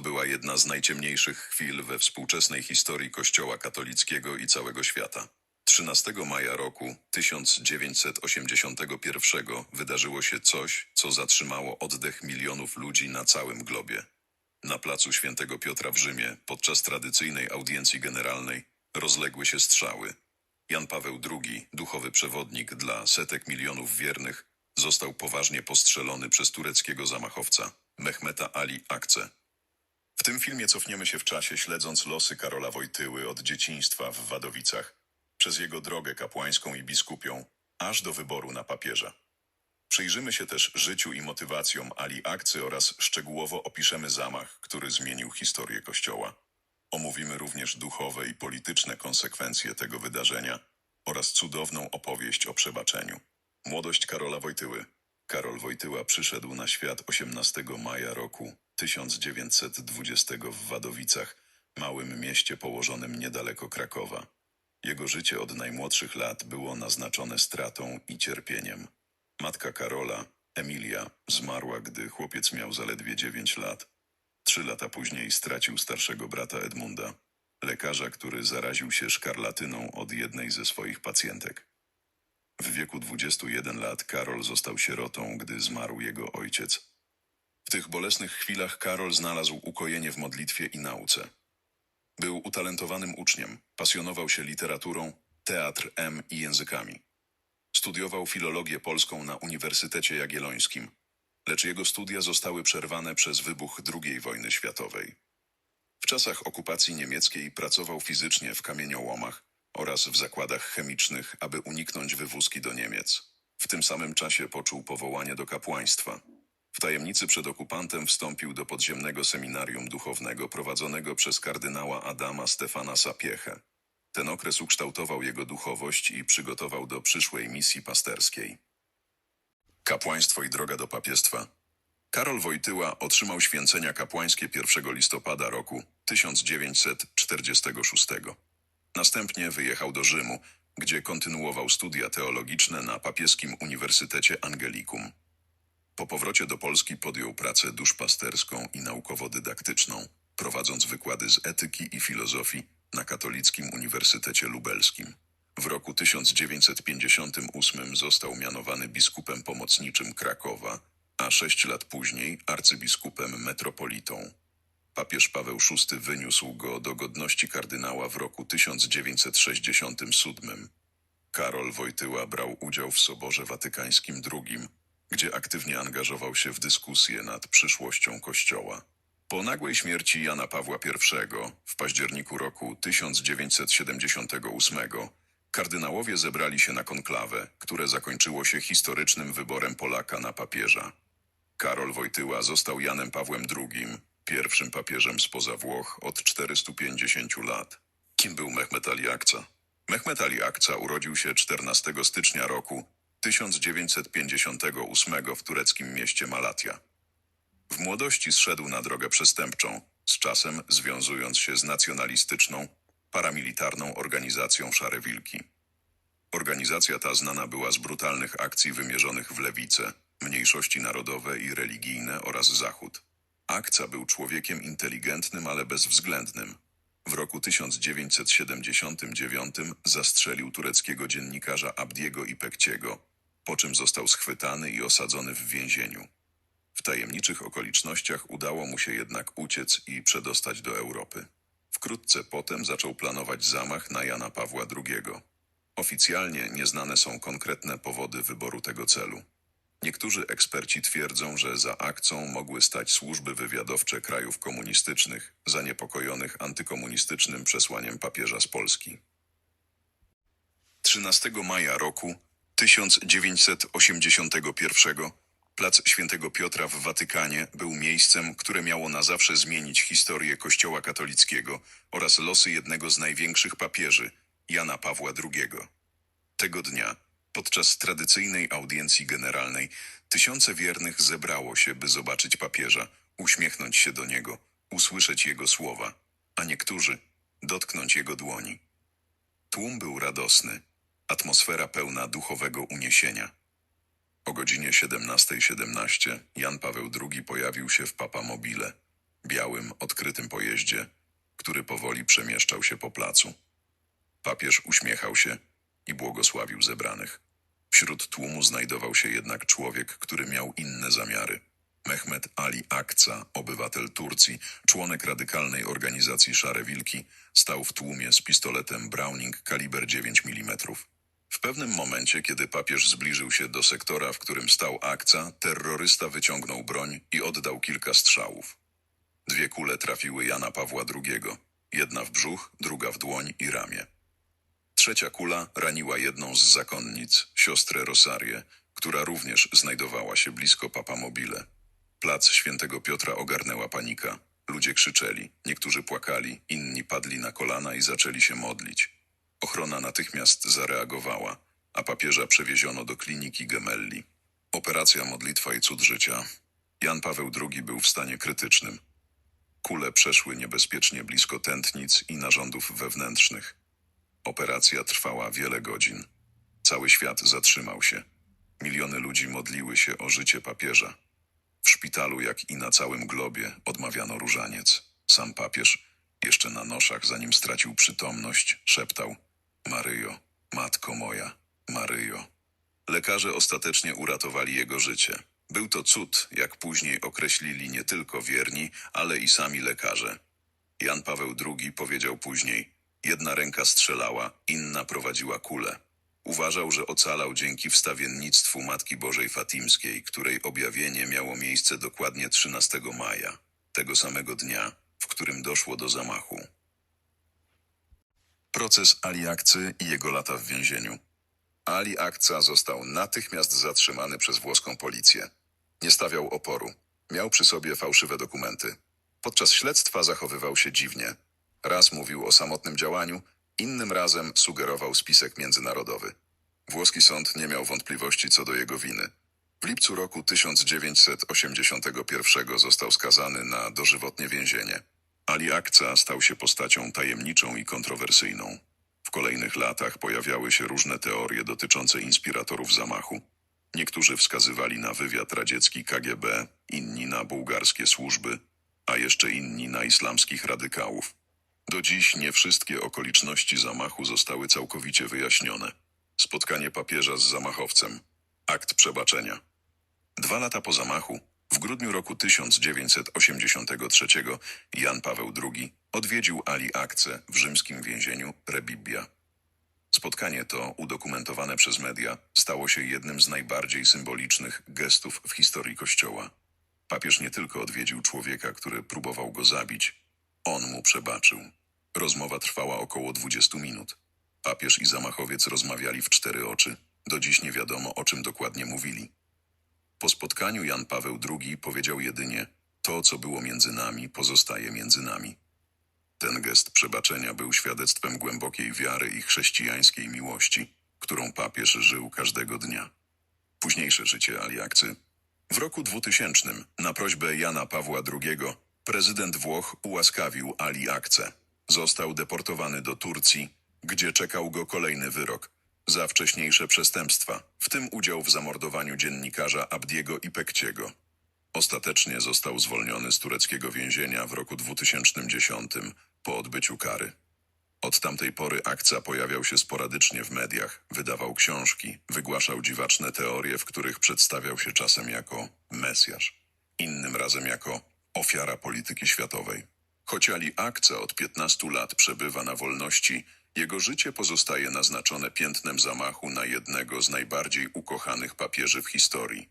To była jedna z najciemniejszych chwil we współczesnej historii Kościoła katolickiego i całego świata. 13 maja roku 1981 wydarzyło się coś, co zatrzymało oddech milionów ludzi na całym globie. Na placu Świętego Piotra w Rzymie, podczas tradycyjnej audiencji generalnej, rozległy się strzały. Jan Paweł II, duchowy przewodnik dla setek milionów wiernych, został poważnie postrzelony przez tureckiego zamachowca, Mehmeta Ali Akce. W tym filmie cofniemy się w czasie, śledząc losy Karola Wojtyły od dzieciństwa w Wadowicach, przez jego drogę kapłańską i biskupią, aż do wyboru na papieża. Przyjrzymy się też życiu i motywacjom Ali Akcy oraz szczegółowo opiszemy zamach, który zmienił historię Kościoła. Omówimy również duchowe i polityczne konsekwencje tego wydarzenia oraz cudowną opowieść o przebaczeniu. Młodość Karola Wojtyły. Karol Wojtyła przyszedł na świat 18 maja roku 1920 w Wadowicach, małym mieście położonym niedaleko Krakowa. Jego życie od najmłodszych lat było naznaczone stratą i cierpieniem. Matka Karola, Emilia, zmarła, gdy chłopiec miał zaledwie 9 lat. Trzy lata później stracił starszego brata Edmunda, lekarza, który zaraził się szkarlatyną od jednej ze swoich pacjentek. W wieku 21 lat Karol został sierotą, gdy zmarł jego ojciec. W tych bolesnych chwilach Karol znalazł ukojenie w modlitwie i nauce. Był utalentowanym uczniem, pasjonował się literaturą, teatr M i językami. Studiował filologię polską na Uniwersytecie Jagiellońskim, lecz jego studia zostały przerwane przez wybuch II wojny światowej. W czasach okupacji niemieckiej pracował fizycznie w kamieniołomach oraz w zakładach chemicznych, aby uniknąć wywózki do Niemiec. W tym samym czasie poczuł powołanie do kapłaństwa. W tajemnicy przed okupantem wstąpił do podziemnego seminarium duchownego prowadzonego przez kardynała Adama Stefana Sapiechę. Ten okres ukształtował jego duchowość i przygotował do przyszłej misji pasterskiej. Kapłaństwo i droga do papiestwa. Karol Wojtyła otrzymał święcenia kapłańskie 1 listopada roku 1946. Następnie wyjechał do Rzymu, gdzie kontynuował studia teologiczne na papieskim Uniwersytecie Angelicum. Po powrocie do Polski podjął pracę duszpasterską i naukowo-dydaktyczną, prowadząc wykłady z etyki i filozofii na Katolickim Uniwersytecie Lubelskim. W roku 1958 został mianowany biskupem pomocniczym Krakowa, a sześć lat później arcybiskupem metropolitą. Papież Paweł VI wyniósł go do godności kardynała w roku 1967. Karol Wojtyła brał udział w Soborze Watykańskim II, gdzie aktywnie angażował się w dyskusję nad przyszłością Kościoła. Po nagłej śmierci Jana Pawła I w październiku roku 1978 kardynałowie zebrali się na konklawę, które zakończyło się historycznym wyborem Polaka na papieża. Karol Wojtyła został Janem Pawłem II, pierwszym papieżem spoza Włoch od 450 lat. Kim był Mehmet Ali Akca? Mehmet Ali Akca urodził się 14 stycznia roku 1958 w tureckim mieście Malatya. W młodości zszedł na drogę przestępczą, z czasem związując się z nacjonalistyczną, paramilitarną organizacją Szare Wilki. Organizacja ta znana była z brutalnych akcji wymierzonych w lewicę, mniejszości narodowe i religijne oraz Zachód. Akca był człowiekiem inteligentnym, ale bezwzględnym. W roku 1979 zastrzelił tureckiego dziennikarza Abdiego Ipekciego, po czym został schwytany i osadzony w więzieniu. W tajemniczych okolicznościach udało mu się jednak uciec i przedostać do Europy. Wkrótce potem zaczął planować zamach na Jana Pawła II. Oficjalnie nieznane są konkretne powody wyboru tego celu. Niektórzy eksperci twierdzą, że za akcją mogły stać służby wywiadowcze krajów komunistycznych, zaniepokojonych antykomunistycznym przesłaniem papieża z Polski. 13 maja roku 1981 plac Świętego Piotra w Watykanie był miejscem, które miało na zawsze zmienić historię Kościoła katolickiego oraz losy jednego z największych papieży, Jana Pawła II. Tego dnia, podczas tradycyjnej audiencji generalnej, tysiące wiernych zebrało się, by zobaczyć papieża, uśmiechnąć się do niego, usłyszeć jego słowa, a niektórzy dotknąć jego dłoni. Tłum był radosny, atmosfera pełna duchowego uniesienia. O godzinie 17.17 Jan Paweł II pojawił się w Papamobile, białym, odkrytym pojeździe, który powoli przemieszczał się po placu. Papież uśmiechał się i błogosławił zebranych. Wśród tłumu znajdował się jednak człowiek, który miał inne zamiary. Mehmet Ali Akca, obywatel Turcji, członek radykalnej organizacji Szare Wilki, stał w tłumie z pistoletem Browning kaliber 9 mm. W pewnym momencie, kiedy papież zbliżył się do sektora, w którym stał Akca, terrorysta wyciągnął broń i oddał kilka strzałów. Dwie kule trafiły Jana Pawła II, jedna w brzuch, druga w dłoń i ramię. Trzecia kula raniła jedną z zakonnic, siostrę Rosarię, która również znajdowała się blisko Papamobile. Plac świętego Piotra ogarnęła panika. Ludzie krzyczeli, niektórzy płakali, inni padli na kolana i zaczęli się modlić. Ochrona natychmiast zareagowała, a papieża przewieziono do kliniki Gemelli. Operacja Modlitwa i Cud Życia. Jan Paweł II był w stanie krytycznym. Kule przeszły niebezpiecznie blisko tętnic i narządów wewnętrznych. Operacja trwała wiele godzin. Cały świat zatrzymał się. Miliony ludzi modliły się o życie papieża. W szpitalu, jak i na całym globie, odmawiano różaniec. Sam papież, jeszcze na noszach, zanim stracił przytomność, szeptał: Maryjo, matko moja, Maryjo. Lekarze ostatecznie uratowali jego życie. Był to cud, jak później określili nie tylko wierni, ale i sami lekarze. Jan Paweł II powiedział później: Jedna ręka strzelała, inna prowadziła kulę. Uważał, że ocalał dzięki wstawiennictwu Matki Bożej Fatimskiej, której objawienie miało miejsce dokładnie 13 maja, tego samego dnia, w którym doszło do zamachu. Proces Ali Akcy i jego lata w więzieniu. Ali Akca został natychmiast zatrzymany przez włoską policję. Nie stawiał oporu. Miał przy sobie fałszywe dokumenty. Podczas śledztwa zachowywał się dziwnie. Raz mówił o samotnym działaniu, innym razem sugerował spisek międzynarodowy. Włoski sąd nie miał wątpliwości co do jego winy. W lipcu roku 1981 został skazany na dożywotnie więzienie. Ali Akca stał się postacią tajemniczą i kontrowersyjną. W kolejnych latach pojawiały się różne teorie dotyczące inspiratorów zamachu. Niektórzy wskazywali na wywiad radziecki KGB, inni na bułgarskie służby, a jeszcze inni na islamskich radykałów. Do dziś nie wszystkie okoliczności zamachu zostały całkowicie wyjaśnione. Spotkanie papieża z zamachowcem. Akt przebaczenia. Dwa lata po zamachu, w grudniu roku 1983, Jan Paweł II odwiedził Ali Akce w rzymskim więzieniu Rebibbia. Spotkanie to, udokumentowane przez media, stało się jednym z najbardziej symbolicznych gestów w historii Kościoła. Papież nie tylko odwiedził człowieka, który próbował go zabić, on mu przebaczył. Rozmowa trwała około 20 minut. Papież i zamachowiec rozmawiali w cztery oczy. Do dziś nie wiadomo, o czym dokładnie mówili. Po spotkaniu Jan Paweł II powiedział jedynie: To, co było między nami, pozostaje między nami. Ten gest przebaczenia był świadectwem głębokiej wiary i chrześcijańskiej miłości, którą papież żył każdego dnia. Późniejsze życie Aliakcy. W roku 2000, na prośbę Jana Pawła II, prezydent Włoch ułaskawił Ali Akce. Został deportowany do Turcji, gdzie czekał go kolejny wyrok za wcześniejsze przestępstwa, w tym udział w zamordowaniu dziennikarza Abdiego Ipekciego. Ostatecznie został zwolniony z tureckiego więzienia w roku 2010 po odbyciu kary. Od tamtej pory akcja pojawiał się sporadycznie w mediach, wydawał książki, wygłaszał dziwaczne teorie, w których przedstawiał się czasem jako Mesjasz, innym razem jako ofiara polityki światowej. Choć Ali Akca od 15 lat przebywa na wolności, jego życie pozostaje naznaczone piętnem zamachu na jednego z najbardziej ukochanych papieży w historii.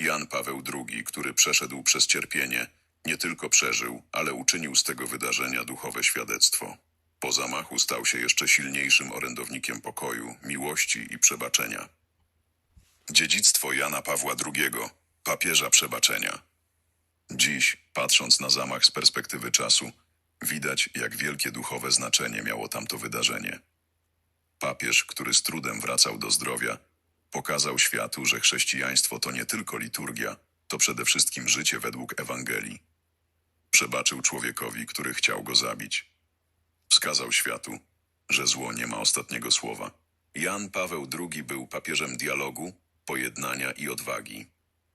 Jan Paweł II, który przeszedł przez cierpienie, nie tylko przeżył, ale uczynił z tego wydarzenia duchowe świadectwo. Po zamachu stał się jeszcze silniejszym orędownikiem pokoju, miłości i przebaczenia. Dziedzictwo Jana Pawła II, papieża przebaczenia. Dziś, patrząc na zamach z perspektywy czasu, widać, jak wielkie duchowe znaczenie miało tamto wydarzenie. Papież, który z trudem wracał do zdrowia, pokazał światu, że chrześcijaństwo to nie tylko liturgia, to przede wszystkim życie według Ewangelii. Przebaczył człowiekowi, który chciał go zabić. Wskazał światu, że zło nie ma ostatniego słowa. Jan Paweł II był papieżem dialogu, pojednania i odwagi.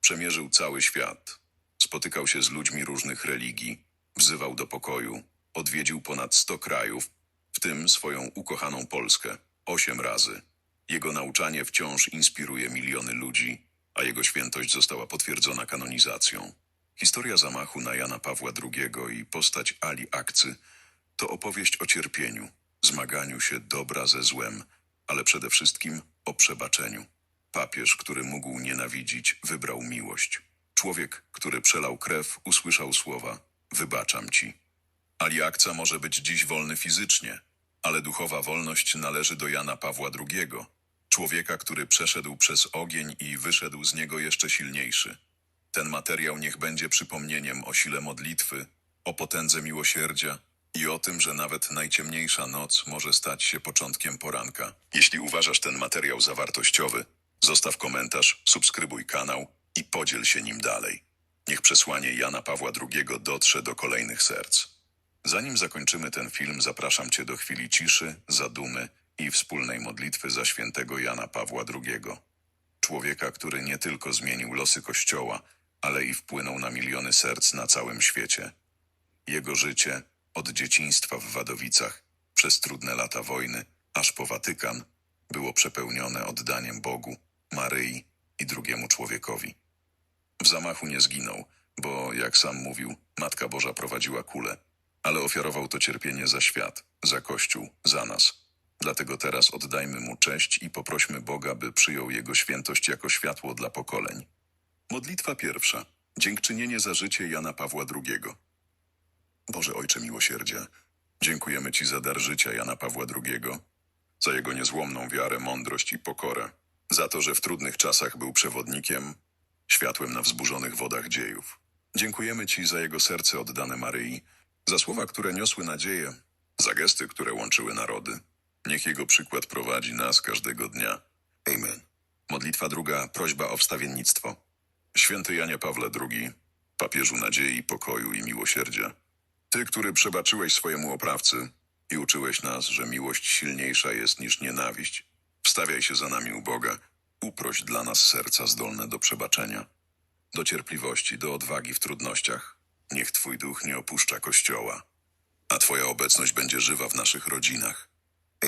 Przemierzył cały świat. Spotykał się z ludźmi różnych religii, Wzywał do pokoju, odwiedził ponad 100 krajów, w tym swoją ukochaną Polskę, osiem razy. Jego nauczanie wciąż inspiruje miliony ludzi, a jego świętość została potwierdzona kanonizacją. Historia zamachu na Jana Pawła II i postać Ali Akcy to opowieść o cierpieniu, zmaganiu się dobra ze złem, ale przede wszystkim o przebaczeniu. Papież, który mógł nienawidzić, wybrał miłość. Człowiek, który przelał krew, usłyszał słowa: Wybaczam ci. Ali Akca może być dziś wolny fizycznie, ale duchowa wolność należy do Jana Pawła II, człowieka, który przeszedł przez ogień i wyszedł z niego jeszcze silniejszy. Ten materiał niech będzie przypomnieniem o sile modlitwy, o potędze miłosierdzia i o tym, że nawet najciemniejsza noc może stać się początkiem poranka. Jeśli uważasz ten materiał za wartościowy, zostaw komentarz, subskrybuj kanał i podziel się nim dalej. Niech przesłanie Jana Pawła II dotrze do kolejnych serc. Zanim zakończymy ten film, zapraszam Cię do chwili ciszy, zadumy i wspólnej modlitwy za świętego Jana Pawła II. Człowieka, który nie tylko zmienił losy Kościoła, ale i wpłynął na miliony serc na całym świecie. Jego życie, od dzieciństwa w Wadowicach, przez trudne lata wojny, aż po Watykan, było przepełnione oddaniem Bogu, Maryi i drugiemu człowiekowi. W zamachu nie zginął, bo, jak sam mówił, Matka Boża prowadziła kulę, ale ofiarował to cierpienie za świat, za Kościół, za nas. Dlatego teraz oddajmy mu cześć i poprośmy Boga, by przyjął jego świętość jako światło dla pokoleń. Modlitwa pierwsza. Dziękczynienie za życie Jana Pawła II. Boże Ojcze Miłosierdzia, dziękujemy Ci za dar życia Jana Pawła II, za jego niezłomną wiarę, mądrość i pokorę, za to, że w trudnych czasach był przewodnikiem, światłem na wzburzonych wodach dziejów. Dziękujemy Ci za jego serce oddane Maryi, za słowa, które niosły nadzieję, za gesty, które łączyły narody. Niech jego przykład prowadzi nas każdego dnia. Amen. Modlitwa druga, prośba o wstawiennictwo. Święty Janie Pawle II, papieżu nadziei, pokoju i miłosierdzia. Ty, który przebaczyłeś swojemu oprawcy i uczyłeś nas, że miłość silniejsza jest niż nienawiść, wstawiaj się za nami u Boga, uproś dla nas serca zdolne do przebaczenia, do cierpliwości, do odwagi w trudnościach. Niech Twój duch nie opuszcza Kościoła, a Twoja obecność będzie żywa w naszych rodzinach.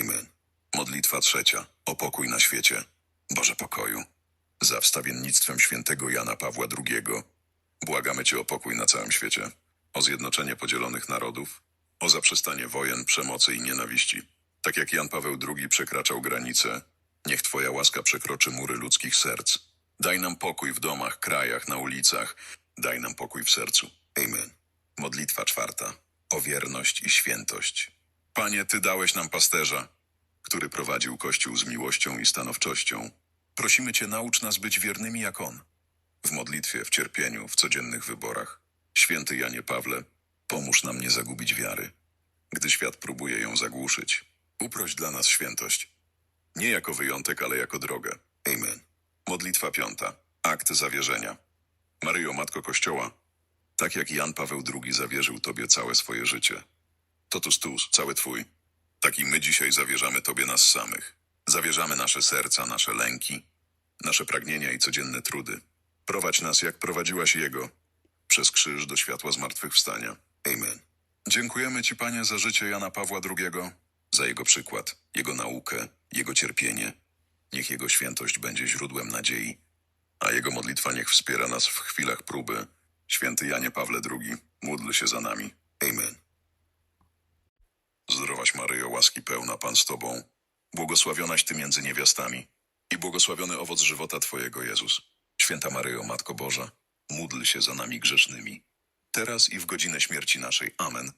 Amen. Modlitwa trzecia. O pokój na świecie. Boże pokoju. Za wstawiennictwem świętego Jana Pawła II. Błagamy Cię o pokój na całym świecie, o zjednoczenie podzielonych narodów, o zaprzestanie wojen, przemocy i nienawiści. Tak jak Jan Paweł II przekraczał granice, niech Twoja łaska przekroczy mury ludzkich serc. Daj nam pokój w domach, krajach, na ulicach. Daj nam pokój w sercu. Amen. Modlitwa czwarta. O wierność i świętość. Panie, Ty dałeś nam pasterza, który prowadził Kościół z miłością i stanowczością. Prosimy Cię, naucz nas być wiernymi jak On. W modlitwie, w cierpieniu, w codziennych wyborach. Święty Janie Pawle, pomóż nam nie zagubić wiary, gdy świat próbuje ją zagłuszyć. Uproś dla nas świętość. Nie jako wyjątek, ale jako drogę. Amen. Modlitwa piąta. Akt zawierzenia. Maryjo, Matko Kościoła, tak jak Jan Paweł II zawierzył Tobie całe swoje życie. Totus tus, cały Twój. Tak i my dzisiaj zawierzamy Tobie nas samych. Zawierzamy nasze serca, nasze lęki, nasze pragnienia i codzienne trudy. Prowadź nas, jak prowadziłaś Jego, przez krzyż do światła zmartwychwstania. Amen. Dziękujemy Ci, Panie, za życie Jana Pawła II, za Jego przykład, Jego naukę, Jego cierpienie. Niech Jego świętość będzie źródłem nadziei, a Jego modlitwa niech wspiera nas w chwilach próby. Święty Janie Pawle II, módl się za nami. Amen. Zdrowaś Maryjo, łaski pełna Pan z Tobą, błogosławionaś Ty między niewiastami i błogosławiony owoc żywota Twojego Jezus. Święta Maryjo, Matko Boża, módl się za nami grzesznymi, teraz i w godzinę śmierci naszej. Amen.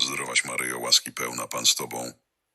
Zdrowaś Maryjo, łaski pełna Pan z Tobą,